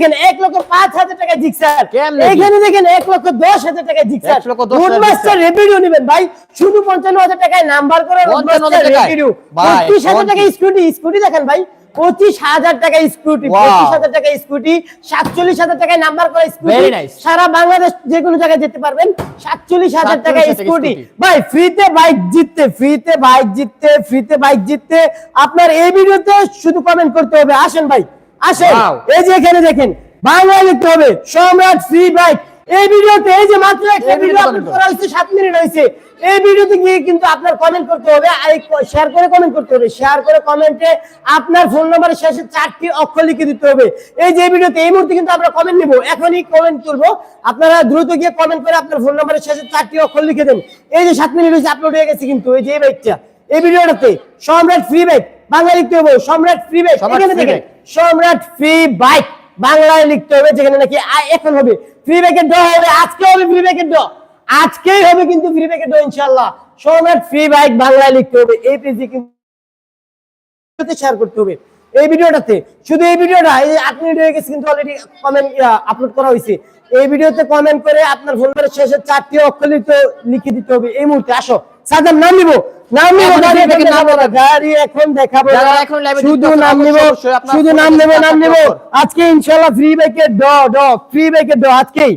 দেখেন এক লক্ষ পাঁচ হাজার টাকা জিক্সার এখানে দেখেন এক লক্ষ দশ হাজার টাকা জিক্সার রোডমাস্টার রেপিডিও নেবেন ভাই। শুধু পঞ্চান্ন হাজার টাকায় নাম্বার করে রোডমাস্টার? পঁচিশ হাজার টাকা স্কুটি স্কুটি দেখেন ভাই। পঁচিশ হাজার টাকা স্কুটি পঁচিশ হাজার টাকা স্কুটি সাতচল্লিশ হাজার টাকায় নাম্বার করে স্কুটি সারা বাংলাদেশ যে কোনো জায়গায় যেতে পারবেন। সাতচল্লিশ হাজার টাকা স্কুটি স্কুটি। ভাই ফ্রিতে বাইক জিততে ফ্রিতে বাইক জিততে ফ্রিতে বাইক জিততে আপনার এই ভিডিওতে শুধু কমেন্ট করতে হবে। আসেন ভাই। আসেন এই যে এখানে দেখেন বাংলায় লিখতে হবে সম্রাট ফ্রি বাইক এই ভিডিওতে এই যে মাত্র একটা ভিডিও ভিডিওতে আপলোড করা। হয়েছে সাত মিনিট হয়েছে। এই ভিডিওতে গিয়ে কিন্তু আপনার কমেন্ট করতে হবে শেয়ার করে কমেন্ট করতে হবে। শেয়ার করে কমেন্টে আপনার ফোন নাম্বারের শেষে চারটি অক্ষর লিখে দিতে হবে। এই যে ভিডিওতে এই মুহূর্তে কিন্তু আমরা কমেন্ট নিব। এখনই কমেন্ট করব। আপনারা দ্রুত গিয়ে কমেন্ট করে আপনার ফোন নাম্বারের শেষে চারটি অক্ষর লিখে দেন। এই যে সাত মিনিট হয়েছে আপলোড হয়ে গেছে কিন্তু এই যে বাইকটা এই ভিডিওটাতে সম্রাট ফ্রি বাইক বাংলা লিখতে হবে সম্রাট ফ্রি বাইক এখানে দেখেন। সম্রাট ফ্রি বাইক বাংলায় লিখতে হবে, যেখানে নাকি এখন হবে। ফ্রি ব্যাকের ড হবে আজকে হবে ফ্রি ব্যাকের ড। আজকেই হবে কিন্তু ফ্রি ব্যাকের ড, ইনশাআল্লাহ। সম্রাট ফ্রি বাইক বাংলায় লিখতে হবে, এই পেজে কিন্তু শেয়ার করতে হবে। এই ভিডিওটাতে, শুধু এই ভিডিওটা, এই আট মিনিট হয়ে গেছে কিন্তু অলরেডি কমেন্ট আপলোড করা হয়েছে। এই ভিডিওতে কমেন্ট করে আপনার ফোন নাম্বারের শেষে চারটি অক্ষর লিখে দিতে হবে। এই মুহূর্তে আসো সাদাম নাম নিব। নাম নিব গাড়ি থেকে নাম দেখাবো। গাড়ি এখন দেখাবো যারা এখন live শুধু নাম নিব অবশ্যই অবশ্যই আপনার শুধু নাম নেব নাম নেব। আজকে ইনশাআল্লাহ ফ্রি বাইকের ড ড ফ্রি বাইকের ড আজকেই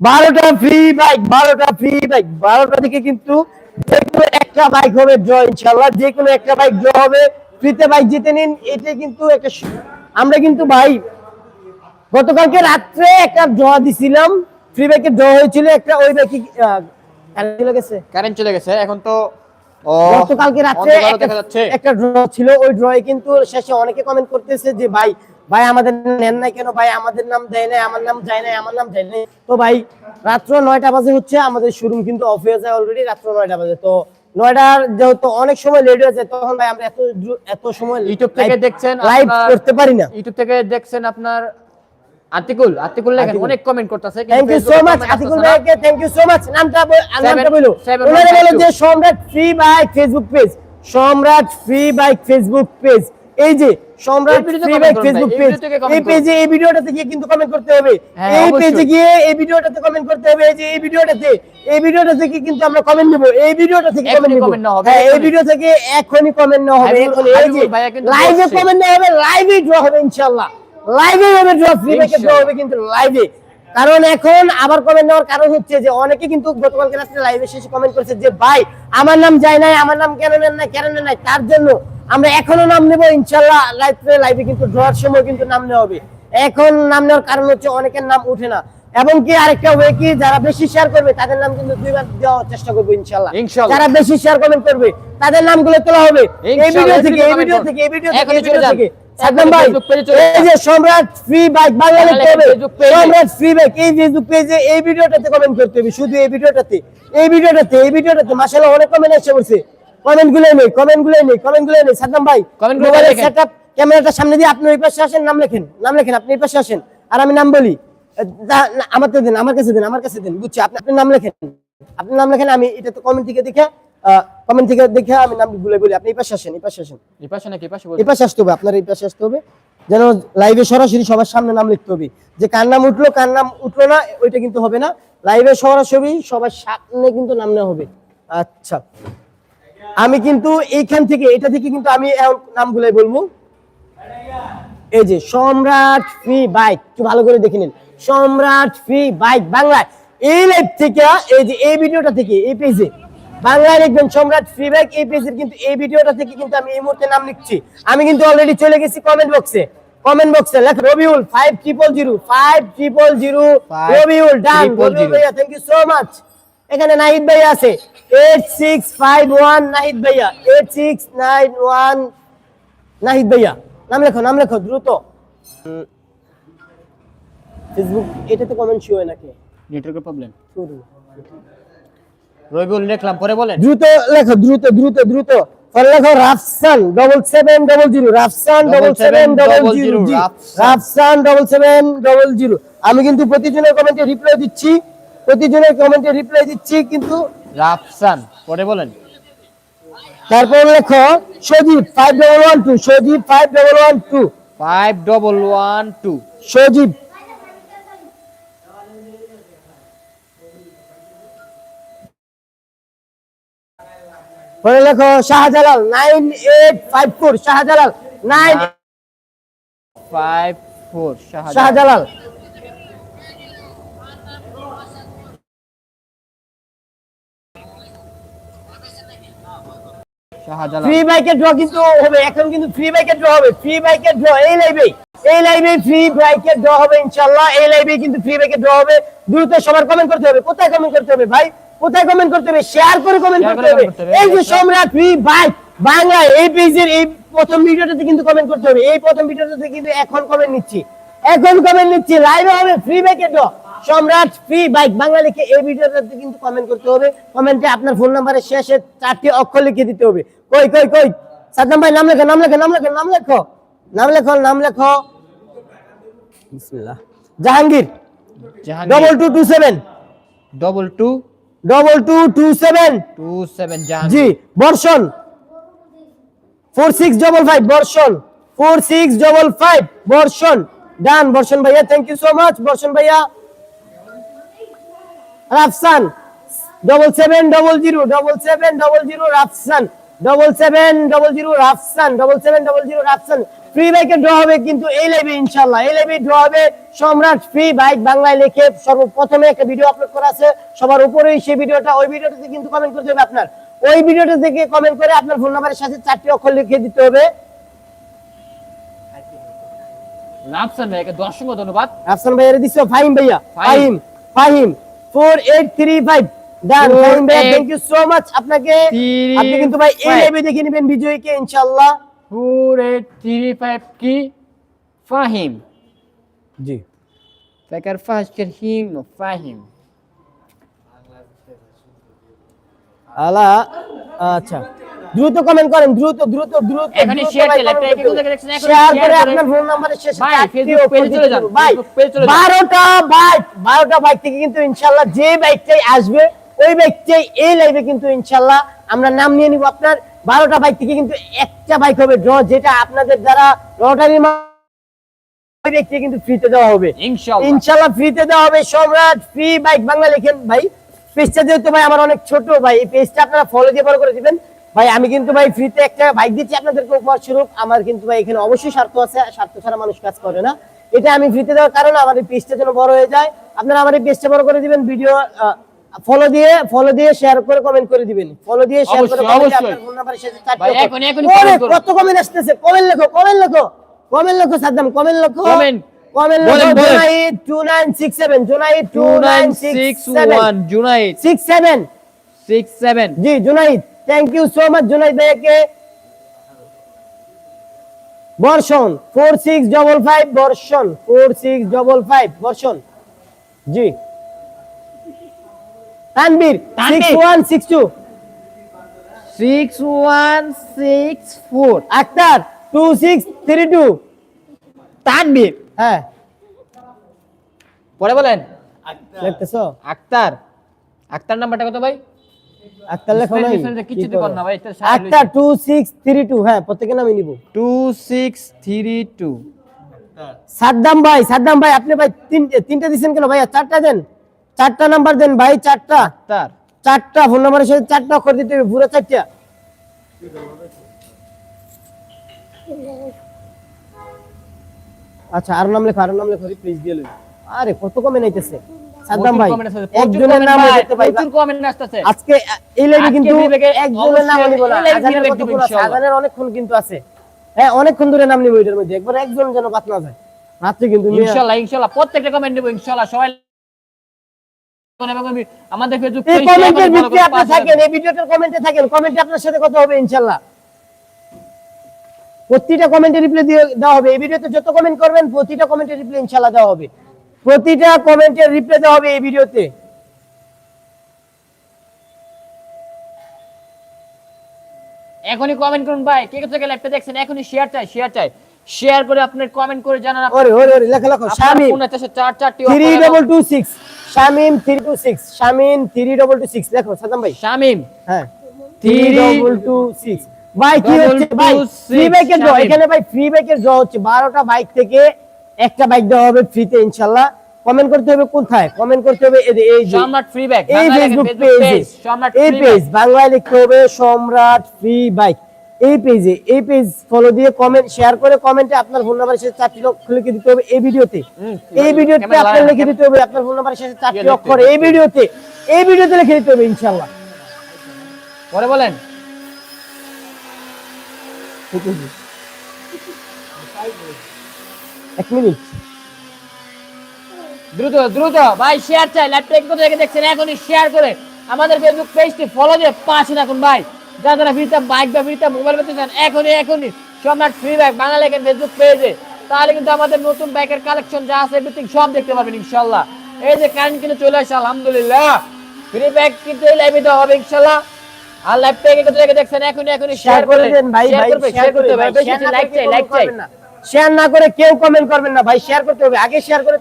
বারোটা ফ্রি বাইক বারোটা ফ্রি বাইক বারোটা থেকে কিন্তু যে কোনো একটা বাইক হবে ইনশাআল্লাহ যে কোনো একটা বাইক ড্র হবে ফ্রিতে বাইক জিতে নিন এটাই কিন্তু একটা আমরা কিন্তু ভাই গতকালকে রাত্রে একটা ড্র দিছিলাম ফ্রি বাইকের ড্র হয়েছিল একটা ওই বাইকে চলে গেছে। কারেন্ট চলে গেছে এখন তো গতকালকে রাত্রে একটা- ড্র ছিল ওই ড্রয়ে কিন্তু শেষে অনেকে কমেন্ট করতেছে যে ভাই ভাই আমাদের নেন নাই কেন? ভাই আমাদের নাম দেয় নাই আমার নাম যায় নাই আমার নাম যায় নাই। তো ভাই রাত্র নয়টা বাজে হচ্ছে আমাদের শোরুম কিন্তু অফ হয়ে যায় অলরেডি রাত্র নয়টা বাজে। তো নয়টার যেহেতু অনেক সময় লেট হয়ে যায় তখন ভাই আমরা এত এত সময় ইউটিউব থেকে দেখছেন লাইভ করতে পারি না। ইউটিউব থেকে দেখছেন আপনার আতিকুল আতিকুল লেখেন অনেক কমেন্ট করতেছে thank you so much Atikul ভাইকে থ্যাংক ইউ সো মাচ নামটা নামটা বলো। seven ওনারা বলো যে Samrat free bike Facebook page Samrat free bike Facebook page এই যে সম্রাট ফ্রি করুন ফেসবুক পেজ এই পেজে এই ভিডিওটাতে গিয়ে কিন্তু কমেন্ট করতে হবে। হ্যাঁ, এই পেজে গিয়ে এই ভিডিওটাতে কমেন্ট করতে হবে। এই যে এই ভিডিওটাতে এই ভিডিওটা থেকে কিন্তু আমরা কমেন্ট নেব। এই ভিডিওটা থেকে কমেন্ট নেব। হ্যাঁ এই ভিডিও থেকে এখনই কমেন্ট নেওয়া হবে। এখনই এই যে লাইভে কমেন্ট নেওয়া হবে লাইভে ড্র হবে ইনশাআল্লাহ। লাইভে ড্র ফ্রি বাইকে ড্র হবে কিন্তু লাইভে কারণ এখন আবার কমেন্ট নেওয়ার কারণ হচ্ছে যে অনেকে কিন্তু গতকালকে রাত্রে লাইভে শেষে কমেন্ট করেছে যে ভাই আমার নাম যায় নাই আমার নাম কেন নেন নাই কেন নেন নাই? তার জন্য আমরা এখনও নাম নেব ইনশাল্লাহ লাইভে লাইভে কিন্তু ড্রয়ার সময় কিন্তু নাম নেওয়া হবে। এখন নাম নেওয়ার কারণ হচ্ছে অনেকের নাম উঠে না। এবং কি আরেকটা ওয়ে কি যারা বেশি শেয়ার করবে তাদের নাম কিন্তু দুইবার দেওয়ার চেষ্টা করব ইনশাল্লাহ ইনশাল্লাহ। যারা বেশি শেয়ার কমেন্ট করবে তাদের নামগুলো তোলা হবে। এই ভিডিও থেকে এই ভিডিও থেকে এই ভিডিও থেকে। সাদ্দাম ভাই এই যে Samrat free bike. Samrat free bike এই ফেসবুক পেজে এই ভিডিওটাতে কমেন্ট করতে হবে শুধু এই ভিডিওটাতে। এই ভিডিওটাতে এই ভিডিওটাতে মাশাআল্লাহ অনেক কমেন্ট এসে পড়ছে কমেন্টগুলো নেই কমেন্টগুলো নেই কমেন্টগুলো নেই। সাদ্দাম ভাই Comment গুলো। সেটআপ ক্যামেরাটা সামনে দিয়ে আপনি ওই পাশে আসেন নাম লেখেন নাম লেখেন আপনি এই পাশে আসেন। আর আমি নাম বলি আমার তো দিন আমার কাছে দিন আমার কাছে দিন বুঝছি আপনি আপনি নাম লেখেন। আপনি নাম লেখেন আমি এটা তো কমেন্ট থেকে দেখে কমেন্ট থেকে দেখে আমি নামগুলো বলি। আপনি এই পাশে আসেন এই পাশে আসেন। এই পাশে নাকি? এই পাশে এই পাশে আসতে হবে আপনার এই পাশে আসতে হবে। যেন লাইভে সরাসরি সবার সামনে নাম লিখতে হবে। যে কার নাম উঠল কার নাম উঠল না ওইটা কিন্তু হবে না। লাইভে সরাসরি সবার সামনে কিন্তু নাম নেওয়া হবে। আচ্ছা। আমি কিন্তু এইখান থেকে এটা থেকে কিন্তু আমি এখন নামগুলাই বলব। এই যে সম্রাট ফ্রি বাইক একটু ভালো করে দেখে নিন। সম্রাট ফ্রি বাইক বাংলায়। এই লাইভ থেকে এই যে এই ভিডিওটা থেকে এই পেজে বাংলায় লিখবেন সম্রাট ফ্রি বাইক এই পেজের কিন্তু এই ভিডিওটা থেকে কিন্তু আমি এই মুহূর্তে নাম লিখছি। আমি কিন্তু অলরেডি চলে গেছি কমেন্ট বক্সে কমেন্ট বক্সে লেখ Rabiul five triple zero five triple zero Rabiul done triple ভাইয়া থ্যাংক ইউ সো মাচ এখানে নাহিদ ভাইয়া আছে। Eight six five one Nahid ভাইয়া। Eight six nine one Nahid ভাইয়া। নাম লেখো নাম লেখো দ্রুত। ফেসবুক এটাতে কমেন্ট শো হয় নাকি? নেটওয়ার্কের প্রবলেম শুরু। রবিউল লিখলাম পরে বলেন। দ্রুত লেখো দ্রুত দ্রুত দ্রুত। পরে লেখো Rafsan double seven double zero Rafsan double seven double zero Rafsan. Rafsan double seven double zero আমি কিন্তু প্রতিজনের কমেন্টে রিপ্লাই দিচ্ছি। প্রতিজনের কমেন্টে রিপ্লাই দিচ্ছি কিন্তু রাফসান পরে বলেন। তারপর লেখো Sajib five double one two Sajib five double one two five double one two Sajib ফোনে লেখো Shahjalal nine eight five four Shahjalal nine five four Shahjalal. Free বাইকের ড্র কিন্তু হবে এখন কিন্তু ফ্রি বাইকের ড্র হবে ফ্রি বাইকের ড্র এই লাইভে এই। লাইভে ফ্রি বাইকের ড্র হবে ইনশাআল্লাহ এই লাইভে কিন্তু ফ্রি বাইকের ড্র হবে। দ্রুত সবার কমেন্ট করতে হবে কোথায় কমেন্ট করতে হবে ভাই? কোথায় কমেন্ট করতে হবে? শেয়ার করে কমেন্ট করতে হবে। এই যে সম্রাট ফ্রি বাইক বাংলা এই পেজের এই প্রথম ভিডিওটাতে কিন্তু কমেন্ট করতে হবে। এই প্রথম ভিডিওটাতে কিন্তু এখন কমেন্ট নিচ্ছি। এখন কমেন্ট নিচ্ছি। লাইভে হবে ফ্রি বাইকের ড্র সম্রাট ফ্রি বাইক বাংলা লিখে এই ভিডিওটাতে কিন্তু কমেন্ট করতে হবে। কমেন্টে আপনার ফোন নাম্বারের শেষে চারটি অক্ষর লিখে দিতে হবে। কই কই কই? সাদ্দাম ভাই নাম লেখো নাম লেখো নাম লেখো নাম লেখো। নাম লেখো নাম লেখো। বিসমিল্লাহ। Jahangir. Double two two seven double two double two two seven two seven জি Barshan four six double five Barshan four six double five Barshan done Barshan ভাইয়া thank you so much Barshan ভাইয়া Rafsan double seven double zero double seven double zero Rafsan double seven double zero Rafsan double seven double zero Rafsan free বাইকে draw হবে কিন্তু এই লাইভে ইনশাল্লাহ এই লাইভে ড্র হবে সম্রাট ফ্রি বাইক বাংলায় লিখে সর্বপ্রথমে একটা ভিডিও আপলোড করা আছে। সবার উপরেই সেই ভিডিওটা ওই ভিডিওটাতে কিন্তু কমেন্ট করতে হবে আপনার। ওই ভিডিওটা থেকে কমেন্ট করে আপনার ফোন নাম্বারের সাথে চারটি অক্ষর লিখে দিতে হবে। রাফসান ভাইকে দর্শক ধন্যবাদ। রাফসান ভাইয়ের দিছো ফাহিম ভাইয়া। Fahim. Fahim. Fahim four eight three five done Fahim ভাইয়া থ্যাংক ইউ সো মাচ আপনাকে আপনি কিন্তু ভাই এই। লাইভে দেখে নেবেন বিজয়কে ইনশাআল্লাহ। ফোর এইট থ্রি ফাইভ কি ফাহিম জি فكر فاشكر هيم فاهم আলা আচ্ছা দ্রুত কমেন্ট করেন দ্রুত দ্রুত দ্রুত এখনই share করে, একটা একে কোথায় দেখছেন, এখনই শেয়ার share করে করে। আপনার ফোন নাম্বারের শেষে ভাই, চারটি Facebook অক্ষর page এ চলে দিতে যান, হবে। ভাই Facebook page এ চলে যান। 12টা বাইক 12টা বাইক থেকে কিন্তু ইনশাআল্লাহ যে বাইকটাই আসবে ওই বাইকটাই এই লাইভে কিন্তু ইনশাআল্লাহ আমরা নাম নিয়ে নিব আপনার 12টা বাইক থেকে কিন্তু একটা বাইক হবে। ড্র যেটা আপনাদের দ্বারা লটারির ব্যক্তি কিন্তু ফ্রিতে দেওয়া হবে। ইনশাআল্লাহ। ফ্রিতে দেওয়া হবে। সম্রাট ফ্রি বাইক বাংলা লিখেন ভাই। পেজটা যেহেতু ভাই আমার অনেক ছোট ভাই এই পেজটা আপনারা ফলো দিয়ে ফলো করে দিবেন। ভাই আমি কিন্তু ভাই ফ্রিতে একটা বাইক দিচ্ছি আপনাদেরকে উপহার স্বরূপ আমার কিন্তু ভাই এখানে অবশ্যই স্বার্থ আছে। স্বার্থ ছাড়া মানুষ কাজ করে না। এটা আমি ফ্রিতে দেওয়ার কারণে আমার এই পেজটা যেন বড় হয়ে যায়। আপনারা আমার এই পেজটা বড় করে দিবেন। ভিডিও ফলো দিয়ে ফলো দিয়ে শেয়ার করে কমেন্ট করে দিবেন। ফলো দিয়ে শেয়ার করে comment আপনার ফোন নাম্বারের সাথে চারটি। কত কমেন্ট আসতেছে? কমেন্ট লেখো কমেন্ট লেখো। কমেন্ট লেখো সাদ্দাম কমেন্ট লেখো। Comment। কমেন্ট লেখো বলেন। জুনাইদ 2967 জুনাইদ 2961 জুনাইদ 67 67 জি Junaid thank you so much Junaid ভাইকে বর্ষণ 4655 বর্ষণ 4655 বর্ষণ। জি। তানবীর তানভীর। 6162 6164 আক্তার 2632 তানবীর হ্যাঁ। পরে বলেন। দেখতেছো? আক্তার। আক্তার নাম্বারটা কত ভাই? আক্তার লেখো নাই। কিছু তো না ভাই আক্তার 2632 হ্যাঁ প্রত্যেকের নামই নিব। 2632 সাদ্দাম ভাই সাদ্দাম ভাই আপনি ভাই তিনটে তিনটা দিছেন কেন ভাইয়া চারটা দেন। চারটা নাম্বার দেন ভাই চারটা। চারটা ফোন নাম্বারের সাথে চারটা অক্ষর দিতে হবে পুরো চারটা। আচ্ছা আর নাম লেখো আর নাম লেখো প্লিজ দিয়ে লই। আরে কত কমে নাইতেছে সাদ্দাম ভাই একজনের নাম দেখতে পাই প্রচুর কমেন্ট আসতেছে। আজকে এই লাইভে কিন্তু একজনের নাম অবশ্যই নিব না এই live আজানের বিবেক কত দিব পুরো আছে, ইনশাআল্লাহ। আজানের অনেকক্ষণ কিন্তু আছে। হ্যাঁ অনেকক্ষণ ধরে নাম নিব এটার মধ্যে একবার একজন যেন বাদ না যায়। রাত্রে কিন্তু ইনশাআল্লাহ ইনশাআল্লাহ প্রত্যেকটা কমেন্ট দেব ইনশাআল্লাহ সবাই আমি- আমাদের ফেসবুক এই কমেন্টের ভিতরে আপনি থাকেন এই ভিডিওটার কমেন্টে থাকেন কমেন্টে আপনার সাথে কথা হবে ইনশাআল্লাহ প্রতিটা কমেন্টে রিপ্লাই দিয়ে দেওয়া হবে। এই ভিডিওতে যত কমেন্ট করবেন প্রতিটা কমেন্টে রিপ্লাই ইনশাআল্লাহ দেওয়া হবে। প্রতিটা কমেন্টে রিপ্লাই দেওয়া হবে এই ভিডিওতে। এখনই কমেন্ট করুন ভাই। কে কে থেকে লাইভটা দেখছেন? এখনই শেয়ার চাই শেয়ার চাই। শেয়ার করে আপনার কমেন্ট করে জানান ওরে ওরে ওরে লেখা লেখো। শামিম ফোন আছে চার চারটি থ্রি offer ডবল এবং- two six Shamim three two six Shamim three double two six লেখো সাদাম ভাই। শামিম। হ্যাঁ। Three Three double two six ভাই কি হচ্ছে? ভাই ফ্রি বাইকের ড্র। এখানে ভাই ফ্রি বাইকের ড্র হচ্ছে। বারোটা বাইক থেকে একটা বাইক দেওয়া হবে ফ্রিতে ইনশাআল্লাহ কমেন্ট করতে হবে কোথায়? কমেন্ট করতে হবে এই যে- এই সম্রাট ফ্রি ব্যাগ এই ফেসবুক পেজে সম্রাট এই পেজ বাংলায় লিখতে হবে সম্রাট ফ্রি বাইক এই পেজে এই পেজ ফলো দিয়ে কমেন্ট শেয়ার করে কমেন্টে আপনার ফোন নাম্বার শেষে চারটি অক্ষর লিখে দিতে হবে এই ভিডিওতে। এই ভিডিওতে আপনার লিখে দিতে হবে আপনার ফোন নাম্বার শেষে চারটি অক্ষর। এই ভিডিওতে এই ভিডিওতে লিখে দিতে হবে ইনশাআল্লাহ। পরে বলেন। এক মিনিট। দ্রুত দ্রুত। ভাই শেয়ার চাই। ল্যাপটপ কোথা থেকে দেখছেন? এখনই শেয়ার করে আমাদের ফেসবুক পেজটি ফলো দিয়ে পাঁচ রাখুন ভাই। যারা যারা ফ্রিতে বাইক বা ফ্রিতে মোবাইল পেতে চান এখনই এখনই সম্রাট ফ্রি লেখেন ফেসবুক পেজে তাহলে কিন্তু আমাদের নতুন বাইকের কালেকশন যা আছে এভরিথিং সব দেখতে পারবেন ইনশাল্লাহ এই যে কারেন্ট কিন্তু চলে আসছে আলহামদুলিল্লাহ। ফ্রি ব্যাগ কিন্তু এই লাইভে দেওয়া হবে ইনশাল্লাহ আর লাইভ থেকে দেখছেন এখনই এখনই শেয়ার করে দেন ভাই ভাই শেয়ার করতে হবে। না লাইক চাই লাইক চাই শেয়ার না। করে কেউ কমেন্ট করবেন না ভাই শেয়ার করতে হবে। আগে শেয়ার করে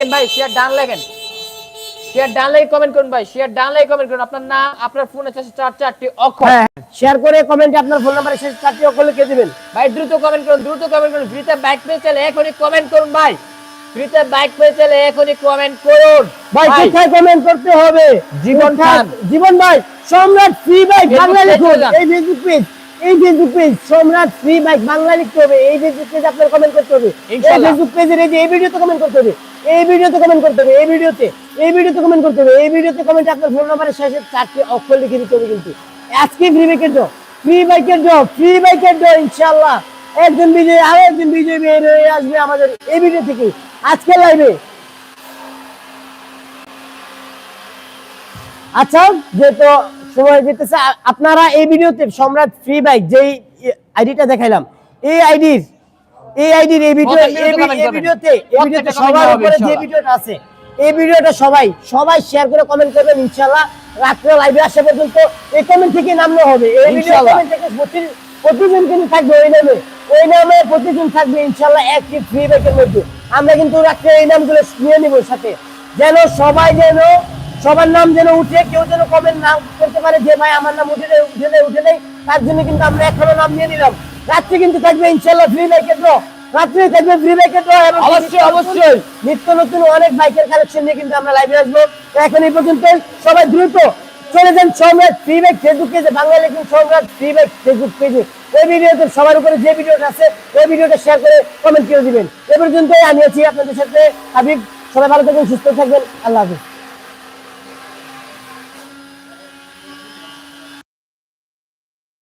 ভাই শেয়ার ডান লাগেন শেয়ার ডান লাগে কমেন্ট করুন ভাই। শেয়ার ডান লাগে কমেন্ট করুন। আপনার নাম আপনার ফোন আছে চার চারটি অক্ষর। হ্যাঁ শেয়ার করে কমেন্টে আপনার ফোন নাম্বার শেষে চারটি অক্ষর লিখে দিবেন। ভাই দ্রুত কমেন্ট করুন দ্রুত কমেন্ট করুন। ফ্রিতে বাইক পেয়ে চলে এখনই কমেন্ট করুন ভাই। ফ্রিতে বাইক পেয়ে চলে এখনই কমেন্ট করুন। ভাই কোথায় কমেন্ট করতে হবে? জীবন খান। জীবন ভাই সম্রাট ফ্রি বাইক বাংলা লিখুন। এই ফেসবুক পেজ এই Facebook page Samrat free bike Bangla লিখতে হবে। এই ফেসবুক পেজ আপনার কমেন্ট করতে হবে। এই ফেসবুক পেজের এই যে এই ভিডিওতে কমেন্ট করতে হবে। এই ভিডিওতে কমেন্ট করতে হবে, এই ভিডিওতে এই ভিডিওতে কমেন্ট করতে হবে, এই ভিডিওতে কমেন্ট আপনার ফোন নাম্বারের শেষে চারটি অক্ষর লিখে দিতে হবে কিন্তু। আজকে ফ্রি বাইকের জব ফ্রি বাইকের জব ফ্রি বাইকের জব ইনশাআল্লাহ। একজন বিজয়ী, আরও একজন বিজয়ী বের হয়ে আসবে আমাদের এই ভিডিও থেকে। আজকে লাইভে আচ্ছা যেহেতু সময় যেতেছে আপনারা এই ভিডিওতে সম্রাট ফ্রি বাইক যেই আইডিটা দেখাইলাম, এই আইডির এই আইডির এই ভিডিও এই। ভিডিওতে এই ভিডিওতে সবার উপরে যে ভিডিওটা আছে এই ভিডিওটা সবাই সবাই শেয়ার করে কমেন্ট করবেন ইনশাআল্লাহ রাত্রে লাইভে আসা পর্যন্ত এই কমেন্ট থেকে নামলে হবে। এই ভিডিও কমেন্ট থেকে প্রতি- প্রতিদিন কিন্তু থাকবে ওই নামে। ওই নামে প্রতিদিন থাকবে ইনশাআল্লাহ একটি ফ্রি বাইকের মধ্যে। আমরা কিন্তু রাত্রে এই নামগুলো নিয়ে নিব সাথে। যেন সবাই যেন সবার নাম যেন উঠে কেউ যেন কমেন্ট না করতে পারে যে ভাই আমার নাম উঠে নেই উঠে নেই উঠে নেই। তার জন্য কিন্তু আমরা এখনও নাম নিয়ে নিলাম। রাত্রে কিন্তু থাকবে ইনশাল্লাহ ফ্রি বাইকের ড্র রাত্রে থাকবে ফ্রি বাইকের ড্র এবং অবশ্যই, অবশ্যই। নিত্য নতুন অনেক বাইকের কালেকশন নিয়ে কিন্তু আমরা লাইভে আসব। এখন এই পর্যন্ত সবাই দ্রুত চলে যান সম্রাট ফ্রি বাইক ফেসবুক পেজে বাংলা লিখুন সম্রাট ফ্রি বাইক ফেসবুক পেজে এই ভিডিওতে সবার উপরে যে ভিডিওটা আছে ওই ভিডিওটা শেয়ার করে কমেন্ট করে দিবেন। এ পর্যন্ত আমি আছি আপনাদের সাথে হাবিব। সবাই ভালো থাকবেন সুস্থ থাকবেন। আল্লাহ হাফিজ।